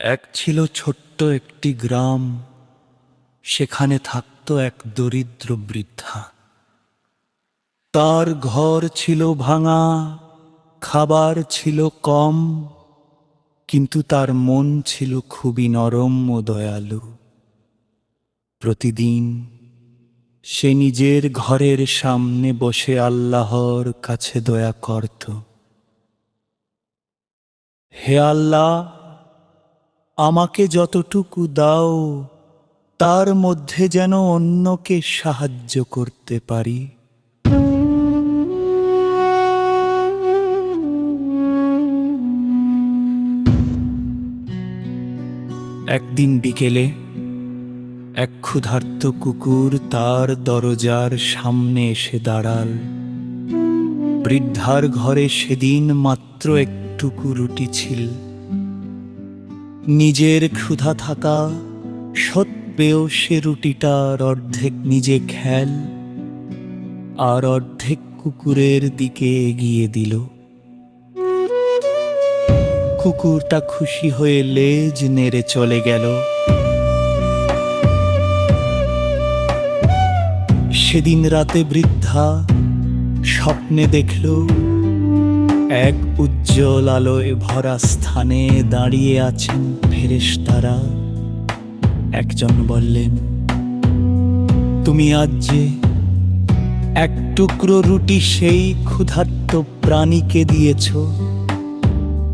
এক ছিল ছোট্ট একটি গ্রাম, সেখানে থাকত এক দরিদ্র বৃদ্ধা। তার ঘর ছিল ভাঙা, খাবার ছিল কম, কিন্তু তার মন ছিল খুবই নরম ও দয়ালু। প্রতিদিন সে নিজের ঘরের সামনে বসে আল্লাহর কাছে দয়া করত। হে আল্লাহ আমাকে যতটুকু দাও, তার মধ্যে যেন অন্যকে সাহায্য করতে পারি। একদিন বিকেলে এক ক্ষুধার্ত কুকুর তার দরজার সামনে এসে দাঁড়াল। বৃদ্ধার ঘরে সেদিন মাত্র একটুকু রুটি ছিল। নিজের ক্ষুধা থাকা সত্ত্বেও সে রুটিটার অর্ধেক নিজে খেল আর অর্ধেক কুকুরের দিকে এগিয়ে দিল। কুকুরটা খুশি হয়ে লেজ নেড়ে চলে গেল। সেদিন রাতে বৃদ্ধা স্বপ্নে দেখল এক উজ্জ্বল আলোয় ভরা স্থানে দাঁড়িয়ে আছেন ফেরেশতারা। একজন বললেন, তুমি আজ যে এক টুকরো রুটি সেই ক্ষুধার্ত প্রাণীকে দিয়েছ,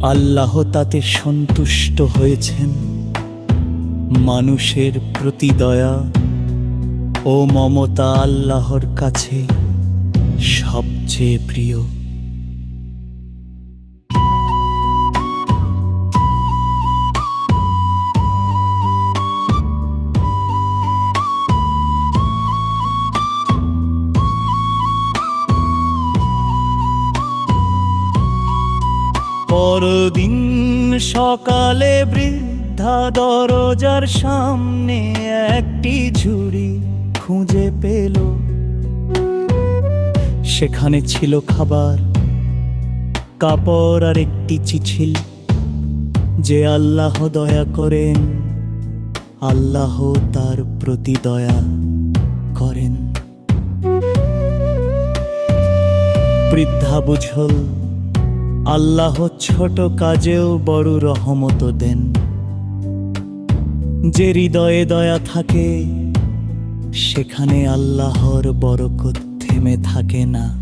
আল্লাহ তাতে সন্তুষ্ট হয়েছেন। মানুষের প্রতি দয়া ও মমতা আল্লাহর কাছে সবচেয়ে প্রিয়। পরদিন সকালে বৃদ্ধা দরজার সামনে একটি ঝুড়ি খুঁজে পেল। সেখানে ছিল খাবার, কাপড় আর একটি চিছিল যে আল্লাহ দয়া করেন, আল্লাহ তার প্রতি দয়া করেন। বৃদ্ধা বুঝল আল্লাহ ছোট কাজেও বড় রহমত দেন। যে হৃদয়ে দয়া থাকে, সেখানে আল্লাহর বরকত থেমে থাকে না।